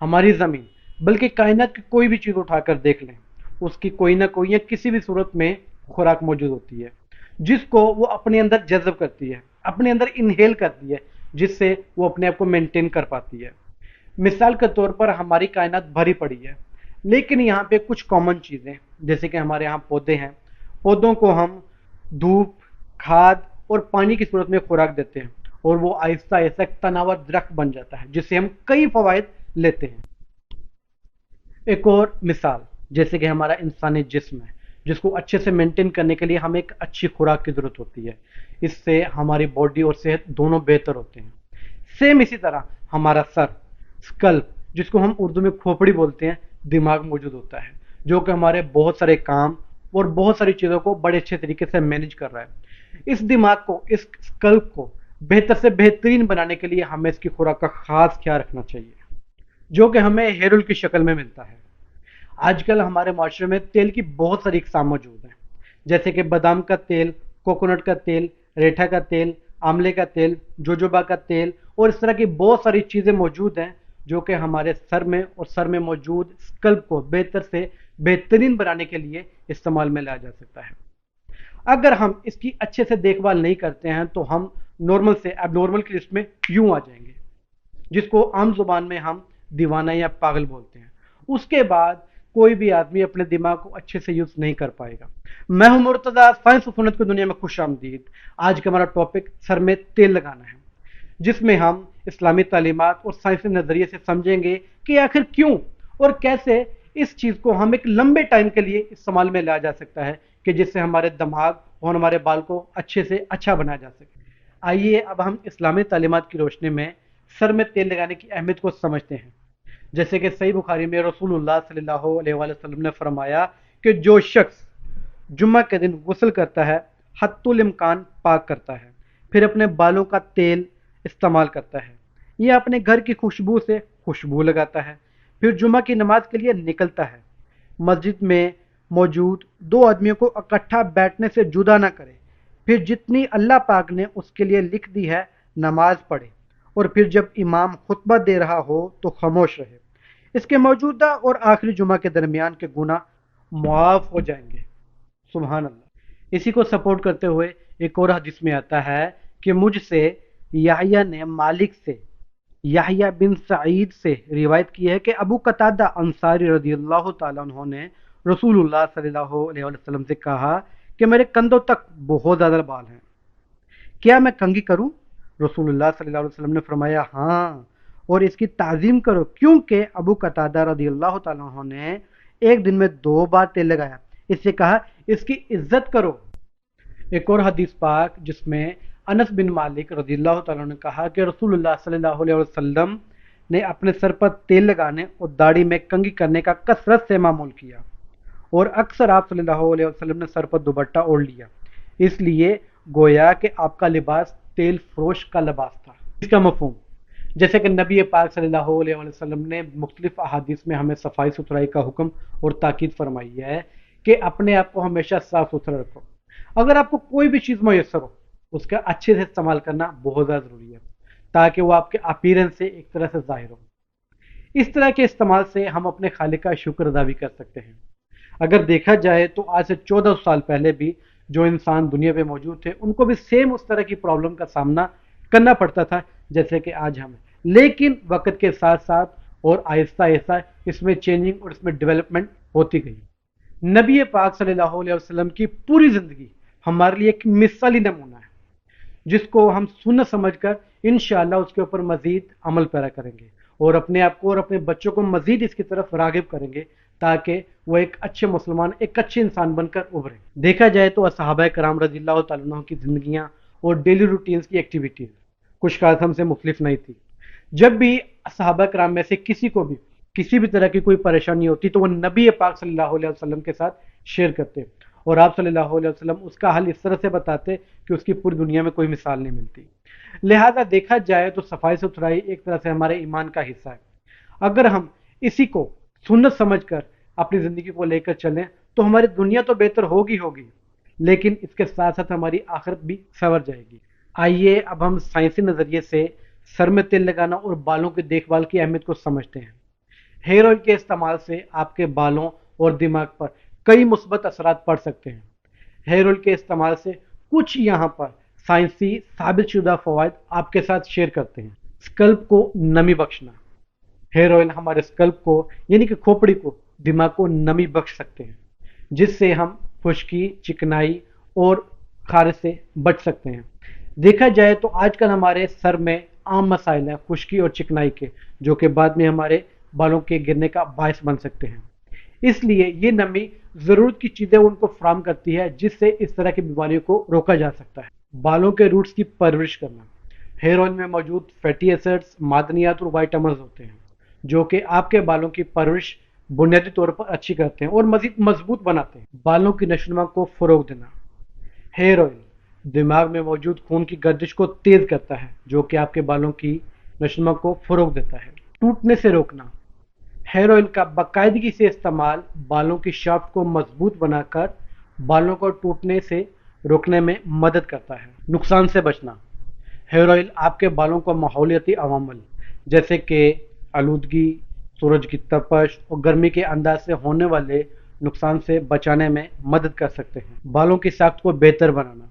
हमारी ज़मीन, बल्कि कायनात की कोई भी चीज़ उठाकर देख लें, उसकी कोई ना कोई या किसी भी सूरत में खुराक मौजूद होती है, जिसको वो अपने अंदर जज्ब करती है, अपने अंदर इनहेल करती है, जिससे वो अपने आप को मेंटेन कर पाती है। मिसाल के तौर पर हमारी कायनात भरी पड़ी है, लेकिन यहाँ पे कुछ कॉमन चीज़ें, जैसे कि हमारे यहाँ पौधे हैं, पौधों को हम धूप, खाद और पानी की सूरत में खुराक देते हैं, और वो आहिस्ता आहिस्ता तनावर दरख्त बन जाता है, जिससे हम कई फवायद लेते हैं। एक और मिसाल, जैसे कि हमारा इंसानी जिस्म है, जिसको अच्छे से मेंटेन करने के लिए हमें एक अच्छी खुराक की ज़रूरत होती है। इससे हमारी बॉडी और सेहत दोनों बेहतर होते हैं। सेम इसी तरह हमारा सर स्कल्प जिसको हम उर्दू में खोपड़ी बोलते हैं, दिमाग मौजूद होता है, जो कि हमारे बहुत सारे काम और बहुत सारी चीज़ों को बड़े अच्छे तरीके से मैनेज कर रहा है। इस दिमाग को, इस स्कल्प को बेहतर से बेहतरीन बनाने के लिए हमें इसकी खुराक का खास ख्याल रखना चाहिए। जो कि हमें हेयर ऑयल की शक्ल में मिलता है। आजकल हमारे माशरे में तेल की बहुत सारी इकसाम मौजूद हैं। जैसे कि बादाम का तेल, कोकोनट का तेल, रेठा का तेल, आमले का तेल, जोजोबा का तेल और इस तरह की बहुत सारी चीज़ें मौजूद हैं जो कि हमारे सर में और सर में मौजूद स्कल्प को बेहतर से बेहतरीन बनाने के लिए इस्तेमाल में लाया जा सकता है। अगर हम इसकी अच्छे से देखभाल नहीं करते हैं तो हम नॉर्मल से एबनॉर्मल की लिस्ट में यूँ आ जाएँगे, जिसको आम ज़ुबान में हम दीवाना या पागल बोलते हैं। उसके बाद कोई भी आदमी अपने दिमाग को अच्छे से यूज़ नहीं कर पाएगा। मैं हूँ मुर्तदा साइंस सुनत की दुनिया में खुश आमदीद। आज का हमारा टॉपिक सर में तेल लगाना है, जिसमें हम इस्लामी तालीमत और साइंसी नज़रिए से समझेंगे कि आखिर क्यों और कैसे इस चीज़ को हम एक लंबे टाइम के लिए इस्तेमाल में लाया जा सकता है कि जिससे हमारे दिमाग और हमारे बाल को अच्छे से अच्छा बनाया जा सके। आइए, अब हम इस्लामी तालीमत की रोशनी में सर में तेल लगाने की अहमियत को समझते हैं। जैसे कि सही बुखारी में रसूलुल्लाह सल्लल्लाहु अलैहि वसल्लम ने फरमाया कि जो शख्स जुम्मा के दिन गुसल करता है, हत्तुल इम्कान पाक करता है, फिर अपने बालों का तेल इस्तेमाल करता है। यह अपने घर की खुशबू से खुशबू लगाता है, फिर जुम्मा की नमाज़ के लिए निकलता है। मस्जिद में मौजूद दो आदमियों को इकट्ठा बैठने से जुदा ना करे, फिर जितनी अल्लाह पाक ने उसके लिए लिख दी है, नमाज़ पढ़े। और फिर जब इमाम खुतबा दे रहा हो तो खामोश रहे। इसके मौजूदा और आखिरी जुमा के दरमियान के गुना मुआफ हो जाएँगे। सुबहान अल्लाह इसी को सपोर्ट करते हुए एक और हदीस में आता है कि मुझसे याहिया ने मालिक से, याहिया बिन सईद से रिवायत की है कि अबू कतादा अंसारी रज़ी अल्लाह तु अलैहि वसल्लम से कहा कि मेरे कंधों तक बहुत ज़्यादा बाल हैं। क्या मैं कंगी करूँ? रसूलुल्लाह सल्लल्लाहु अलैहि वसल्लम ने फरमाया हाँ और इसकी ताज़ीम करो, क्योंकि अबू कतादा रदी अल्लाह ने एक दिन में दो बार तेल लगाया। इससे कहा, इसकी इज़्ज़त करो। एक और हदीस पाक, जिसमें अनस बिन मालिक रज़ी अल्लाह ने कहा कि रसूलुल्लाह सल्लल्लाहु अलैहि वसल्लम ने अपने सर पर तेल लगाने और दाढ़ी में कंगी करने का कसरत से मामूल किया, और अक्सर आप सल्लल्लाहु अलैहि वसल्लम ने सर पर दुबट्टा ओढ़ लिया। इसलिए गोया कि आपका लिबास तेल फरोश का लिबास था इसका मफहम। जैसे कि नबी पाक सल्लल्लाहु ने मुख्तलिफ़ अहादीस में हमें सफ़ाई सुथराई का हुक्म और ताकीद फरमाई है कि अपने आप को हमेशा साफ़ सुथरा रखो। अगर आपको कोई भी चीज़ मैसर हो, उसका अच्छे से इस्तेमाल करना बहुत ज़्यादा ज़रूरी है, ताकि वो आपके अपीरेंस से एक तरह से ज़ाहिर हो। इस तरह के इस्तेमाल से हम अपने खालिक का शुक्र अदा भी कर सकते हैं। अगर देखा जाए तो आज से चौदह साल पहले भी जो इंसान दुनिया में मौजूद थे, उनको भी सेम उस तरह की प्रॉब्लम का सामना करना पड़ता था, जैसे कि आज हमें लेकिन वक्त के साथ साथ और आहिस्ता आहिस्ता इसमें चेंजिंग और इसमें डेवलपमेंट होती गई। नबी पाक सल्लल्लाहु अलैहि वसल्लम की पूरी ज़िंदगी हमारे लिए एक मिसाली नमूना है, जिसको हम सुन समझ कर इन उसके ऊपर मज़ीद अमल पैरा करेंगे और अपने आप को और अपने बच्चों को मज़ीद इसकी तरफ़ रागिब करेंगे। ताकि वो एक अच्छे मुसलमान, एक अच्छे इंसान बनकर उभरे। देखा जाए तो असहाबा कराम रज़ी अल्लाह की ज़िंदगियाँ और डेली रूटीन्स की एक्टिविटीज़। कुछ खास हमसे मुख्तलिफ़ नहीं थी। जब भी सहाबा कराम में से किसी को भी, किसी भी तरह की कोई परेशानी होती तो वो नबी पाक सल्लल्लाहु के साथ शेयर करते। और आप सल्लल्लाहु अलैहि वसल्लम उसका हल इस तरह से बताते कि उसकी पूरी दुनिया में कोई मिसाल नहीं मिलती। लिहाजा देखा जाए तो सफ़ाई सुथराई एक तरह से हमारे ईमान का हिस्सा है। अगर हम इसी को सुन्नत समझकर अपनी ज़िंदगी को लेकर चलें तो हमारी दुनिया तो बेहतर होगी होगी, लेकिन इसके साथ साथ हमारी आखिरत भी सवर जाएगी। आइए, अब हम साइंसी नज़रिए से सर में तेल लगाना और बालों की देखभाल की अहमियत को समझते हैं। हेयर ऑयल के इस्तेमाल से आपके बालों और दिमाग पर कई मुस्बत असरात पड़ सकते हैं। हेयर ऑयल के इस्तेमाल से कुछ यहाँ पर साइंसी साबित शुदा फवाद आपके साथ शेयर करते हैं। स्कल्प को नमी बख्शना। हेयर ऑयल हमारे स्कल्प को, यानी कि खोपड़ी को, दिमाग को नमी बख्श सकते हैं, जिससे हम खुश्की, चिकनाई और खारिश से बच सकते हैं। देखा जाए तो आजकल हमारे सर में आम मसाइल हैं, खुश्की और चिकनाई के, जो कि बाद में हमारे बालों के गिरने का बायस बन सकते हैं। इसलिए ये नमी ज़रूरत की चीज़ें उनको फ्राम करती है, जिससे इस तरह की बीमारियों को रोका जा सकता है। बालों के रूट्स की परवरिश करना। हेयर ऑयल में मौजूद फैटी एसिड्स, मादनियात और वाइटामस होते हैं। जो कि आपके बालों की परवरिश बुनियादी तौर पर अच्छी करते हैं और मजीद मज़बूत बनाते हैं। बालों की नशनुमा को फ़रोग देना। हेयर ऑयल दिमाग में मौजूद खून की गर्दिश को तेज करता है, जो कि आपके बालों की नशनुमा को फरोग देता है। टूटने से रोकना। हेयर ऑयल का बाकायदगी से इस्तेमाल बालों की शाफ्ट को मज़बूत बनाकर बालों को टूटने से रोकने में मदद करता है। नुकसान से बचना। हेयर ऑयल आपके बालों को माहौलियाती अवामल, जैसे कि आलूदगी, सूरज की तपश और गर्मी के अंदाज से होने वाले नुकसान से बचाने में मदद कर सकते हैं। बालों की साख्त को बेहतर बनाना।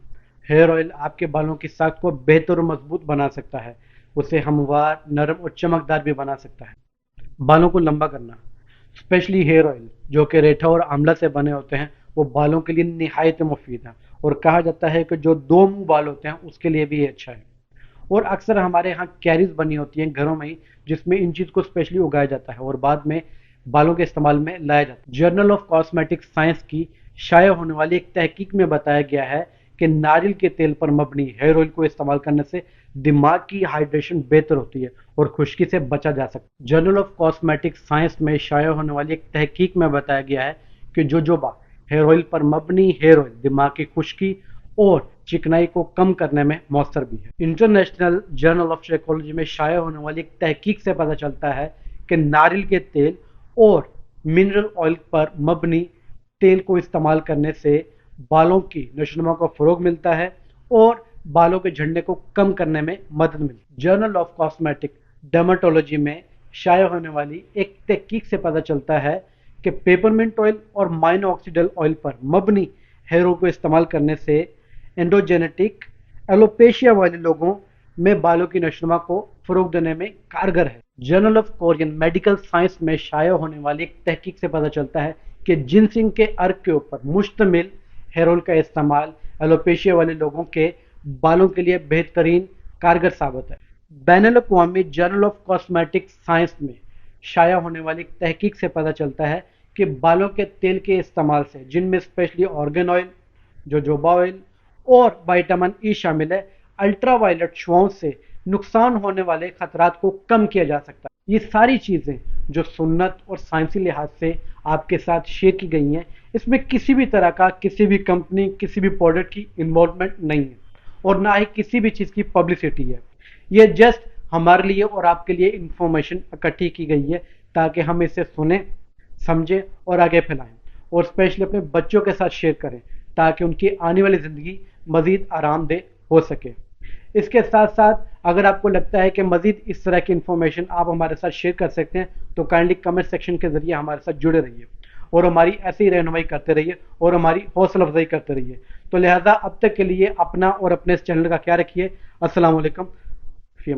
हेयर ऑयल आपके बालों की साख्त को बेहतर और मज़बूत बना सकता है। उसे हमवार, नरम और चमकदार भी बना सकता है। बालों को लंबा करना। स्पेशली हेयर ऑयल, जो कि रेठा और आंवला से बने होते हैं, वो बालों के लिए नहायत मुफीद है। और कहा जाता है कि जो दो मुँह बाल होते हैं, उसके लिए भी ये अच्छा है। और अक्सर हमारे यहाँ कैरीज बनी होती हैं घरों में ही, जिसमें इन चीज़ को स्पेशली उगाया जाता है और बाद में बालों के इस्तेमाल में लाया जाता है। जर्नल ऑफ़ कॉस्मेटिक साइंस की शाया होने वाली एक तहकीक में बताया गया है कि नारियल के तेल पर मबनी हेयर ऑयल को इस्तेमाल करने से दिमाग की हाइड्रेशन बेहतर होती है और खुश्की से बचा जा सकता है। जर्नल ऑफ़ कॉस्मेटिक साइंस में शाया होने वाली एक तहकीक में बताया गया है कि जोजोबा हेयर ऑयल पर मबनी हेयर ऑयल दिमाग की खुश्की और चिकनाई को कम करने में मौसर भी है। इंटरनेशनल जर्नल ऑफ़ साइकोलॉजी में शाया होने वाली एक तहकीक से पता चलता है कि नारियल के तेल और मिनरल ऑयल पर मबनी तेल को इस्तेमाल करने से बालों की नशनुमा को फ़रोग मिलता है और बालों के झंडे को कम करने में मदद मिलती है। जर्नल ऑफ़ कॉस्मेटिक डर्माटोलॉजी में शाया होने वाली एक तहकीक से पता चलता है कि पेपरमिंट ऑयल और माइनो ऑक्सीडल ऑयल पर मबनी हेयर को इस्तेमाल करने से एंडोजेनेटिक एलोपेशिया वाले लोगों में बालों की नशनुमा को फरोग देने में कारगर है। Journal of Korean medical science में शाया होने वाली एक तहकीक से पता चलता है कि जिनसिंग के अर्क के ऊपर मुश्तमिल हेयर ऑयल का इस्तेमाल एलोपेशिया वाले लोगों के बालों के लिए बेहतरीन कारगर साबित है। बैन अवी जर्नल ऑफ़ कॉस्मेटिक साइंस में शाया होने वाली तहकीक से पता चलता है कि बालों के तेल के इस्तेमाल से, जिनमें specially argan oil jojoba oil और वाइटामिन ई शामिल है। अल्ट्रा वायलेट शुआओं से नुकसान होने वाले खतरात को कम किया जा सकता है। ये सारी चीज़ें जो सुन्नत और साइंसी लिहाज से आपके साथ शेयर की गई हैं, इसमें किसी भी तरह का, किसी भी कंपनी किसी भी प्रोडक्ट की इन्वॉल्वमेंट नहीं है और ना ही किसी भी चीज़ की पब्लिसिटी है। ये जस्ट हमारे लिए और आपके लिए इंफॉर्मेशन इकट्ठी की गई है ताकि हम इसे सुने, समझें और आगे फैलाएँ और स्पेशली अपने बच्चों के साथ शेयर करें ताकि उनकी आने वाली ज़िंदगी मज़ीद आरामदेह हो सके। इसके साथ साथ अगर आपको लगता है कि मज़ीद इस तरह की इन्फॉर्मेशन आप हमारे साथ शेयर कर सकते हैं तो काइंडली कमेंट सेक्शन के ज़रिए हमारे साथ जुड़े रहिए और हमारी ऐसी रहनुमाई करते रहिए और हमारी हौसला अफजाई करते रहिए। तो लिहाजा अब तक के लिए अपना और अपने इस चैनल का क्या रखिए? असलकम फ़ी